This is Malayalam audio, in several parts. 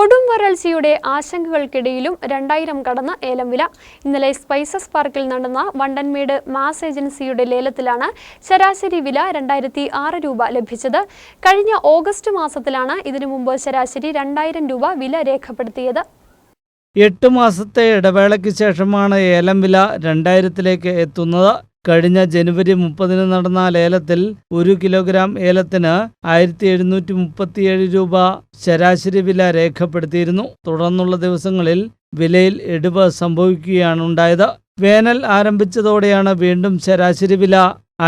കൊടും വരൾച്ചയുടെ ആശങ്കകൾക്കിടയിലും രണ്ടായിരം കടന്ന ഏലം വില. ഇന്നലെ സ്പൈസസ് പാർക്കിൽ നടന്ന വണ്ടൻമേട് മാസ് ഏജൻസിയുടെ ലേലത്തിലാണ് ശരാശരി വില രണ്ടായിരത്തി ആറ് രൂപ ലഭിച്ചത്. കഴിഞ്ഞ ഓഗസ്റ്റ് മാസത്തിലാണ് ഇതിനു മുമ്പ് ശരാശരി രണ്ടായിരം രൂപ വില രേഖപ്പെടുത്തിയത്. എട്ട് മാസത്തെ ഇടവേളയ്ക്ക് ശേഷമാണ് ഏലം വില രണ്ടായിരത്തിലേക്ക് എത്തുന്നത്. കഴിഞ്ഞ ജനുവരി മുപ്പതിന് നടന്ന ലേലത്തിൽ ഒരു കിലോഗ്രാം ഏലത്തിന് ആയിരത്തി എഴുന്നൂറ്റി മുപ്പത്തിയേഴ് രൂപ ശരാശരി വില രേഖപ്പെടുത്തിയിരുന്നു. തുടർന്നുള്ള ദിവസങ്ങളിൽ വിലയിൽ ഇടിവ് സംഭവിക്കുകയാണുണ്ടായത്. വേനൽ ആരംഭിച്ചതോടെയാണ് വീണ്ടും ശരാശരി വില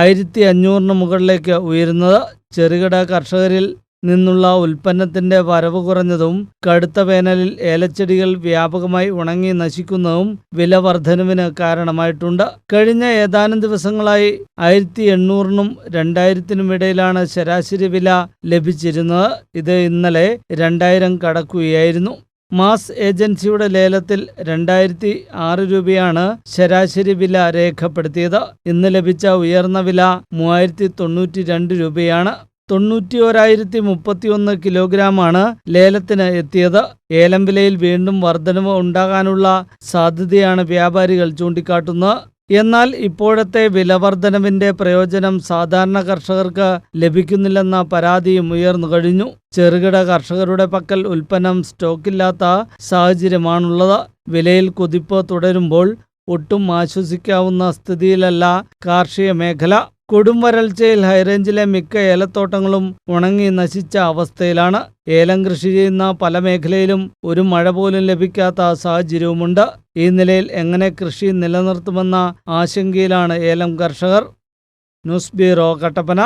ആയിരത്തി അഞ്ഞൂറിന് മുകളിലേക്ക് ഉയരുന്നത്. ചെറുകിട കർഷകരിൽ നിന്നുള്ള ഉൽപ്പന്നത്തിന്റെ വരവ് കുറഞ്ഞതും കടുത്ത വേനലിൽ ഏലച്ചെടികൾ വ്യാപകമായി ഉണങ്ങി നശിക്കുന്നതും വില വർധനവിന് കാരണമായിട്ടുണ്ട്. കഴിഞ്ഞ ഏതാനും ദിവസങ്ങളായി ആയിരത്തി എണ്ണൂറിനും രണ്ടായിരത്തിനും ഇടയിലാണ് ശരാശരി വില ലഭിച്ചിരുന്നത്. ഇത് ഇന്നലെ രണ്ടായിരം കടക്കുകയായിരുന്നു. മാസ് ഏജൻസിയുടെ ലേലത്തിൽ രണ്ടായിരത്തി ആറ് രൂപയാണ് ശരാശരി വില രേഖപ്പെടുത്തിയത്. ഇന്ന് ലഭിച്ച ഉയർന്ന വില മൂവായിരത്തി തൊണ്ണൂറ്റി രണ്ട് രൂപയാണ്. തൊണ്ണൂറ്റി ഒരായിരത്തി മുപ്പത്തി ഒന്ന് കിലോഗ്രാമാണ് ലേലത്തിന് എത്തിയത്. ഏലം വിലയിൽ വീണ്ടും വർധനവ് ഉണ്ടാകാനുള്ള സാധ്യതയാണ് വ്യാപാരികൾ ചൂണ്ടിക്കാട്ടുന്നത്. എന്നാൽ ഇപ്പോഴത്തെ വിലവർധനവിന്റെ പ്രയോജനം സാധാരണ കർഷകർക്ക് ലഭിക്കുന്നില്ലെന്ന പരാതിയും ഉയർന്നു കഴിഞ്ഞു. ചെറുകിട കർഷകരുടെ പക്കൽ ഉൽപ്പന്നം സ്റ്റോക്കില്ലാത്ത സാഹചര്യമാണുള്ളത്. വിലയിൽ കുതിപ്പ് തുടരുമ്പോൾ ഒട്ടും ആശ്വസിക്കാവുന്ന സ്ഥിതിയിലല്ല കാർഷിക മേഖല. കൊടും വരൾച്ചയിൽ ഹൈറേഞ്ചിലെ മിക്ക ഏലത്തോട്ടങ്ങളും ഉണങ്ങി നശിച്ച അവസ്ഥയിലാണ്. ഏലം കൃഷി ചെയ്യുന്ന പല മേഖലയിലും ഒരു മഴ പോലും ലഭിക്കാത്ത സാഹചര്യവുമുണ്ട്. ഈ നിലയിൽ എങ്ങനെ കൃഷി നിലനിർത്തുമെന്ന ആശങ്കയിലാണ് ഏലം കർഷകർ. News bureau Kattappana.